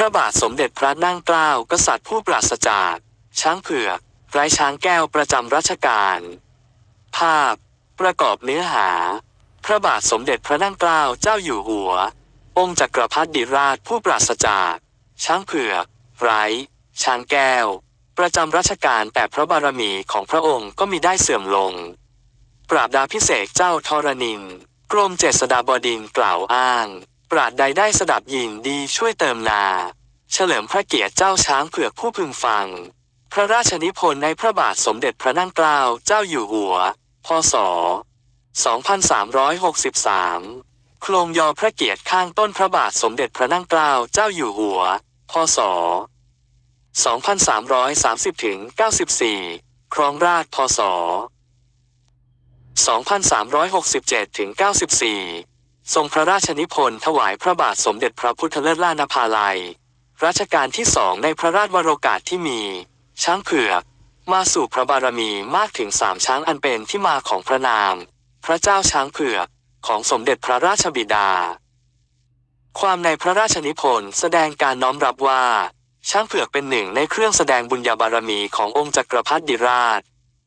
พระบาทสมเด็จพระนั่งเกล้ากษัตริย์ผู้ปราศจาก ช้างเผือกไร้ช้างแก้วประจำรัชกาล ภาพ ประกอบเนื้อหา พระบาทสมเด็จพระนั่งเกล้าเจ้าอยู่หัว องค์จักรพรรดิราชผู้ปราศจาก ช้างเผือกไร้ ช้างแก้ว ประจำรัชกาลแต่พระบารมีของพระองค์ก็มีได้เสื่อมลง ปราบดาพิเศษเจ้าทรนินกรมเจษฎาบดินกล่าวอ้าง ปราดใดได้สดับยินดีช่วยเติมนา เฉลิมพระเกียรติเจ้าช้างเผือกผู้พึงฟัง พระราชนิพนธ์ในพระบาทสมเด็จพระนั่งเกล้าเจ้าอยู่หัว พศ 2363 โครงยอพระเกียรติข้างต้นพระบาทสมเด็จพระนั่งเกล้าเจ้าอยู่หัว พศ 2330ถึง94 ครองราชพศ 2367ถึง94 ทรงพระราชนิพนธ์ถวายพระบาทสมเด็จพระพุทธเลิศล่านภาลัย รัชกาลที่สองในพระราชวโรกาสที่มี ช้างเผือก มาสู่พระบารมีมากถึงสามช้างอันเป็นที่มาของพระนาม พระเจ้าช้างเผือกของสมเด็จพระราชบิดา ความในพระราชนิพนธ์แสดงการน้อมรับว่า ช้างเผือกเป็นหนึ่งในเครื่องแสดงบุญญาบารมีขององค์จักรพรรดิราช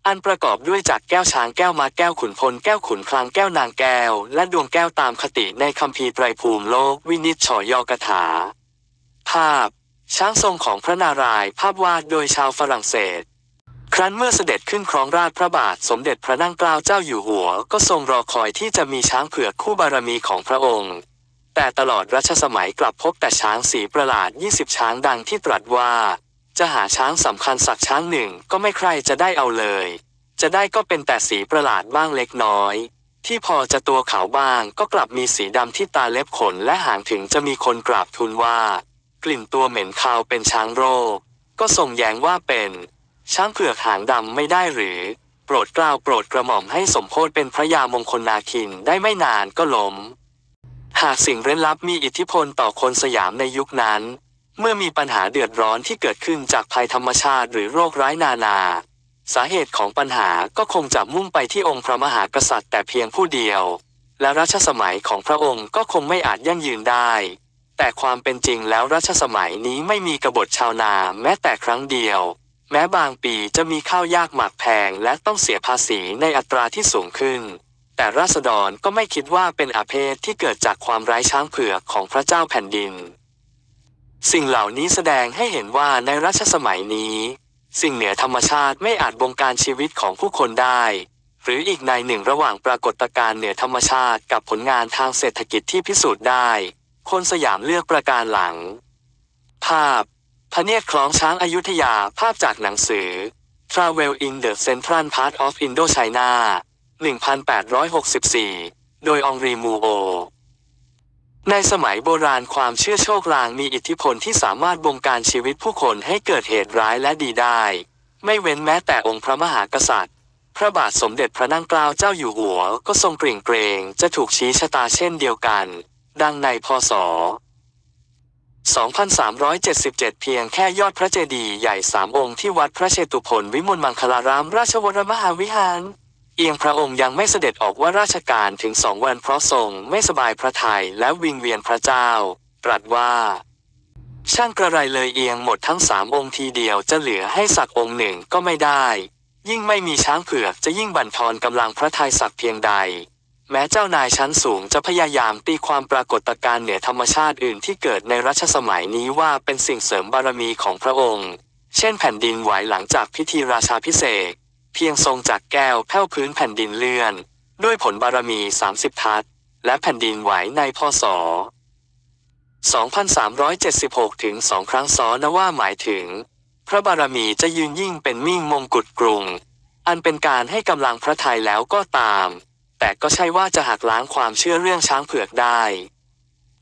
อันประกอบด้วยจากแก้วช้างแก้วมาแก้วขุนพลแก้วขุนคลังแก้วนางแก้ว และดวงแก้วตามคติในคัมภีร์ไตรภูมิโลกวินิจฉอยกถา ภาพ ช้างทรงของพระนารายณ์ภาพวาดโดยชาวฝรั่งเศส ครั้นเมื่อเสด็จขึ้นครองราชพระบาทสมเด็จพระนั่งเกล้าเจ้าอยู่หัว ก็ทรงรอคอยที่จะมีช้างเผือกคู่บารมีของพระองค์ แต่ตลอดรัชสมัยกลับพบแต่ช้างสีประหลาด 20 ช้างดังที่ตรัสว่า จะหาช้างสำคัญสักช้างหนึ่งก็ไม่ใครจะได้เอาเลย จะได้ก็เป็นแต่สีประหลาดบ้างเล็กน้อย ที่พอจะตัวขาวบ้างก็กลับมีสีดำที่ตาเล็บขนและหางถึงจะมีคนกราบทูลว่า กลิ่นตัวเหม็นคาวเป็นช้างโรค ก็ส่งแย้งว่าเป็น ช้างเผือกหางดำไม่ได้หรือ โปรดกล้าวโปรดกระหม่อมให้สมโพธเป็นพระยามงคลนาคินได้ไม่นานก็ล้มหากสิ่งเร้นลับมีอิทธิพลต่อคนสยามในยุคนั้น เมื่อมีปัญหาเดือดร้อนที่เกิดขึ้นจากภัยธรรมชาติหรือโรคร้ายนานา สาเหตุของปัญหาก็คงจะมุ่งไปที่องค์พระมหากษัตริย์แต่เพียงผู้เดียว และรัชสมัยของพระองค์ก็คงไม่อาจยั่งยืนได้ แต่ความเป็นจริงแล้วรัชสมัยนี้ไม่มีกบฏชาวนาแม้แต่ครั้งเดียว แม้บางปีจะมีข้าวยากหมากแพงและต้องเสียภาษีในอัตราที่สูงขึ้นแต่ราษฎรก็ไม่คิดว่าเป็นอาเพศที่เกิดจากความไร้ช้างเผือกของพระเจ้าแผ่นดิน สิ่งเหล่านี้แสดงให้เห็นว่าในรัชสมัยนี้ สิ่งเหนือธรรมชาติไม่อาจบงการชีวิตของผู้คนได้ หรืออีกในหนึ่งระหว่างปรากฏการณ์เหนือธรรมชาติกับผลงานทางเศรษฐกิจที่พิสูจน์ได้ คนสยามเลือกประการหลัง ภาพพระเนียดคล้องช้างอายุทยาภาพจากหนังสือ Travel in the Central Part of Indochina 1864 โดยองรีมูโอ ในสมัยโบราณความเชื่อโชคลางมีอิทธิพลที่สามารถบงการชีวิตผู้คนให้เกิดเหตุร้ายและดีได้ ไม่เว้นแม้แต่องค์พระมหากษัตริย์ พระบาทสมเด็จพระนั่งเกล้าเจ้าอยู่หัวก็ทรงเกรงเกรงจะถูกชี้ชะตาเช่นเดียวกัน ดังในพศ 2377 เพียงแค่ยอดพระเจดีย์ใหญ่สามองค์ที่วัดพระเชตุพนวิมลมังคลารามราชวรมหาวิหาร เอียงพระองค์ยังไม่เสด็จออกว่าราชการถึงสองวันเพราะทรงไม่สบายพระทัยและวิงเวียนพระเจ้า ตรัสว่า ช่างกระไรเลยเอียงหมดทั้งสามองค์ทีเดียวจะเหลือให้สักองค์หนึ่งก็ไม่ได้ ยิ่งไม่มีช้างเผือกจะยิ่งบั่นทอนกำลังพระทัยสักเพียงใด แม้เจ้านายชั้นสูงจะพยายามตีความปรากฏการณ์เหนือธรรมชาติอื่นที่เกิดในรัชสมัยนี้ว่าเป็นสิ่งเสริมบารมีของพระองค์ เช่นแผ่นดินไหวหลังจากพิธีราชาพิเศษ เพียงทรงจากแก้วแผ้วพื้นแผ่นดินเลื่อน ด้วยผลบารมี 30 ทัศและแผ่นดินไหวในพศ 2376 ถึงสองครั้งซ้อนนะว่าหมายถึง พระบารมีจะยืนยิ่งเป็นมิ่งมงกุฎกรุง อันเป็นการให้กำลังพระทัยแล้วก็ตาม แต่ก็ใช่ว่าจะหักล้างความเชื่อเรื่องช้างเผือกได้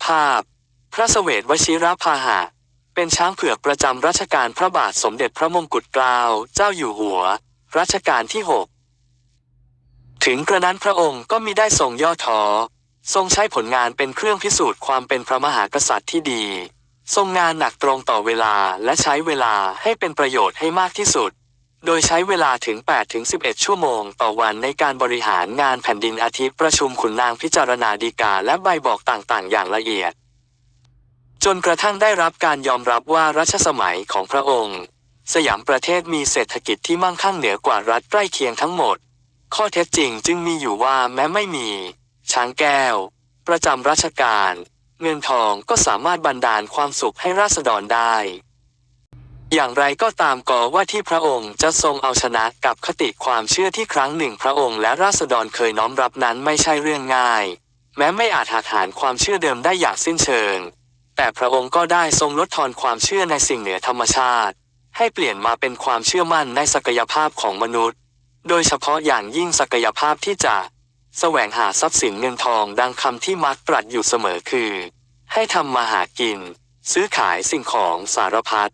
ภาพ พระเสวตวชิรพาหะ เป็นช้างเผือกประจำรัชกาลพระบาทสมเด็จพระมงกุฎเกล้าเจ้าอยู่หัว รัชกาลที่ 6 ถึงกระนั้นพระองค์ก็มิได้ทรงย่อท้อทรงใช้ผลงานเป็นเครื่องพิสูจน์ความเป็นพระมหากษัตริย์ที่ดี ทรงงานหนักตรงต่อเวลาและใช้เวลาให้เป็นประโยชน์ให้มากที่สุด โดยใช้เวลาถึง 8-11 ชั่วโมงต่อวันในการบริหารงานแผ่นดินอาทิตย์ประชุมขุนนางพิจารณาดีกาและใบบอกต่างๆ อย่างละเอียด จนกระทั่งได้รับการยอมรับว่ารัชสมัยของพระองค์ สยามประเทศมีเศรษฐกิจที่มั่งคั่งเหนือกว่ารัฐใกล้เคียงทั้งหมด ข้อเท็จจริงจึงมีอยู่ว่าแม้ไม่มี ช้างแก้ว ประจำราชการ เงินทองก็สามารถบันดาลความสุขให้ราษฎรได้ อย่างไรก็ตามก็ว่าที่พระองค์จะทรงเอาชนะกับคติความเชื่อที่ครั้งหนึ่งพระองค์และราษฎรเคยน้อมรับนั้นไม่ใช่เรื่องง่าย แม้ไม่อาจหักหานความเชื่อเดิมได้อย่างสิ้นเชิง แต่พระองค์ก็ได้ทรงลดทอนความเชื่อในสิ่งเหนือธรรมชาติ ให้เปลี่ยนมาเป็นความเชื่อมั่นในศักยภาพของมนุษย์ โดยเฉพาะอย่างยิ่งศักยภาพที่จะแสวงหาทรัพย์สินเงินทองดังคำที่มักตรัสอยู่เสมอคือ ให้ทำมาหากิน ซื้อขายสิ่งของสารพัด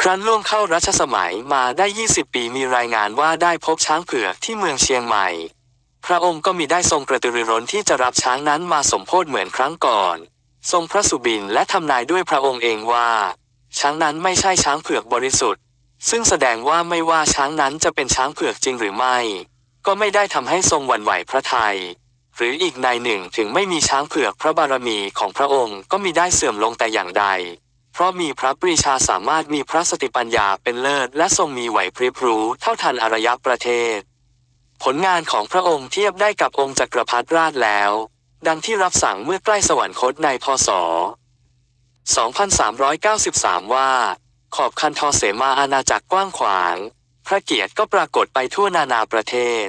ครั้นล่วงเข้ารัชสมัยมาได้ 20 ปีมีรายงานว่าได้พบช้างเผือกที่เมืองเชียงใหม่ พระองค์ก็มีได้ทรงกระตือรือร้นที่จะรับช้างนั้นมาสมโพธเหมือนครั้งก่อน ทรงพระสุบินและทำนายด้วยพระองค์เองว่า ช้างนั้นไม่ใช่ช้างเผือกบริสุทธิ์ ซึ่งแสดงว่าไม่ว่าช้างนั้นจะเป็นช้างเผือกจริงหรือไม่ ก็ไม่ได้ทำให้ทรงหวั่นไหวพระทัยหรืออีกในหนึ่งถึงไม่มีช้างเผือกพระบารมีของพระองค์ก็มีได้เสื่อมลงแต่อย่างใด เพราะมีพระปรีชาสามารถมีพระสติปัญญาเป็นเลิศ และทรงมีไหวพริบรู้เท่าทันอารยประเทศ ผลงานของพระองค์เทียบได้กับองค์จักรพรรดิราชแล้ว ดังที่รับสั่งเมื่อใกล้สวรรคตในพศ 2393 ว่า ขอบคันทอเสมาอาณาจักรกว้างขวาง พระเกียรติก็ปรากฏไปทั่วนานาประเทศ